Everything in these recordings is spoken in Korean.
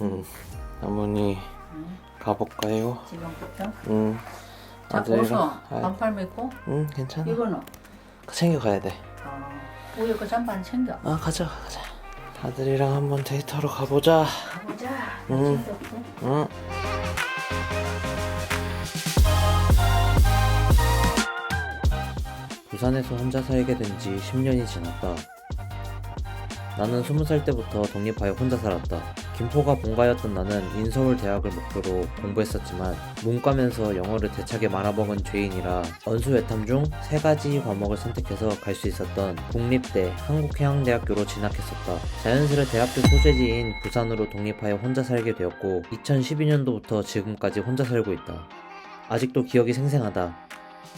응. 어머니 응. 가볼까요? 지금부터. 응. 자, 아이. 반팔 메고 응 괜찮아. 이거는 챙겨가야 돼. 어, 우유 그 잠반 챙겨. 아 가자 가자. 아들이랑 한번 데이트하러 가보자. 가보자. 응. 챙겼고. 응. 부산에서 혼자 살게 된 지 10년이 지났다. 나는 20살 때부터 독립하여 혼자 살았다. 김포가 본가였던 나는 인서울 대학을 목표로 공부했었지만 문과면서 영어를 대차게 말아먹은 죄인이라 언수외탐 중 세 가지 과목을 선택해서 갈 수 있었던 국립대 한국해양대학교로 진학했었다. 자연스레 대학교 소재지인 부산으로 독립하여 혼자 살게 되었고 2012년도부터 지금까지 혼자 살고 있다. 아직도 기억이 생생하다.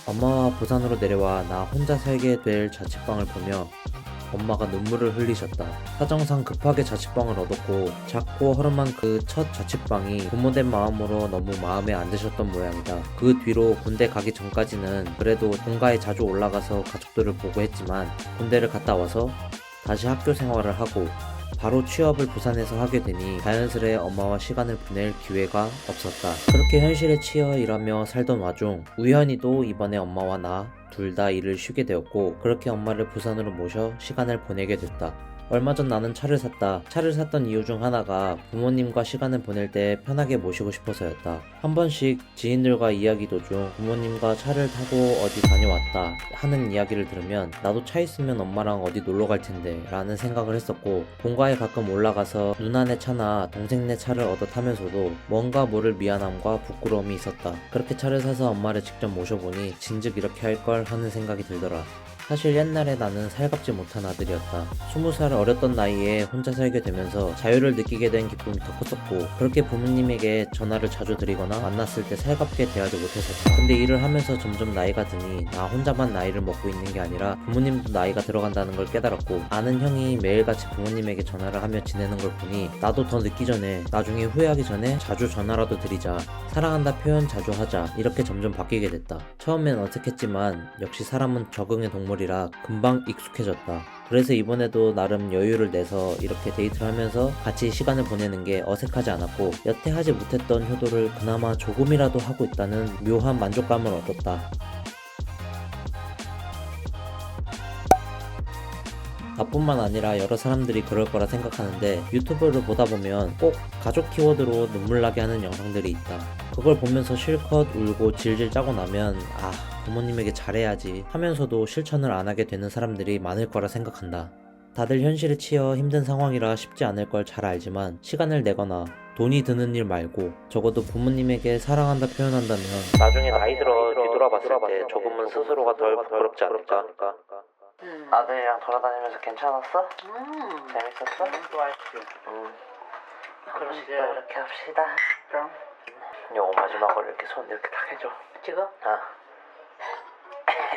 엄마와 부산으로 내려와 나 혼자 살게 될 자취방을 보며 엄마가 눈물을 흘리셨다. 사정상 급하게 자취방을 얻었고 작고 허름한 그 첫 자취방이 부모된 마음으로 너무 마음에 안 드셨던 모양이다. 그 뒤로 군대 가기 전까지는 그래도 본가에 자주 올라가서 가족들을 보고 했지만 군대를 갔다 와서 다시 학교 생활을 하고 바로 취업을 부산에서 하게 되니 자연스레 엄마와 시간을 보낼 기회가 없었다. 그렇게 현실에 치여 일하며 살던 와중 우연히도 이번에 엄마와 나 둘 다 일을 쉬게 되었고 그렇게 엄마를 부산으로 모셔 시간을 보내게 됐다. 얼마 전 나는 차를 샀다. 차를 샀던 이유 중 하나가 부모님과 시간을 보낼 때 편하게 모시고 싶어서였다. 한 번씩 지인들과 이야기 도중 부모님과 차를 타고 어디 다녀왔다 하는 이야기를 들으면 나도 차 있으면 엄마랑 어디 놀러 갈 텐데 라는 생각을 했었고 본가에 가끔 올라가서 누나네 차나 동생네 차를 얻어 타면서도 뭔가 모를 미안함과 부끄러움이 있었다. 그렇게 차를 사서 엄마를 직접 모셔보니 진즉 이렇게 할 걸 하는 생각이 들더라. 사실 옛날에 나는 살갑지 못한 아들이었다. 20살 어렸던 나이에 혼자 살게 되면서 자유를 느끼게 된 기쁨이 더 컸었고 그렇게 부모님에게 전화를 자주 드리거나 만났을 때 살갑게 대하지 못했었다. 근데 일을 하면서 점점 나이가 드니 나 혼자만 나이를 먹고 있는 게 아니라 부모님도 나이가 들어간다는 걸 깨달았고 아는 형이 매일같이 부모님에게 전화를 하며 지내는 걸 보니 나도 더 늦기 전에 나중에 후회하기 전에 자주 전화라도 드리자 사랑한다 표현 자주 하자 이렇게 점점 바뀌게 됐다. 처음엔 어색했지만 역시 사람은 적응의 동물이 라 금방 익숙해졌다. 그래서 이번에도 나름 여유를 내서 이렇게 데이트를 하면서 같이 시간을 보내는 게 어색하지 않았고 여태 하지 못했던 효도를 그나마 조금이라도 하고 있다는 묘한 만족감을 얻었다. 나뿐만 아니라 여러 사람들이 그럴 거라 생각하는데 유튜브를 보다 보면 꼭 가족 키워드로 눈물 나게 하는 영상들이 있다. 그걸 보면서 실컷 울고 질질 짜고 나면 아 부모님에게 잘해야지 하면서도 실천을 안 하게 되는 사람들이 많을 거라 생각한다. 다들 현실에 치여 힘든 상황이라 쉽지 않을 걸 잘 알지만 시간을 내거나 돈이 드는 일 말고 적어도 부모님에게 사랑한다 표현한다면 나중에 나이 들어 뒤돌아봤을 때 조금은 스스로가 덜 부끄럽지 않을까? 음. 아들이랑 돌아다니면서 괜찮았어? 음. 재밌었어? 너무 좋았지. 응. 그럼 이제 이렇게 합시다. 그럼 요 마지막으로 이렇게 손 이렇게 탁 해줘. 지금 아.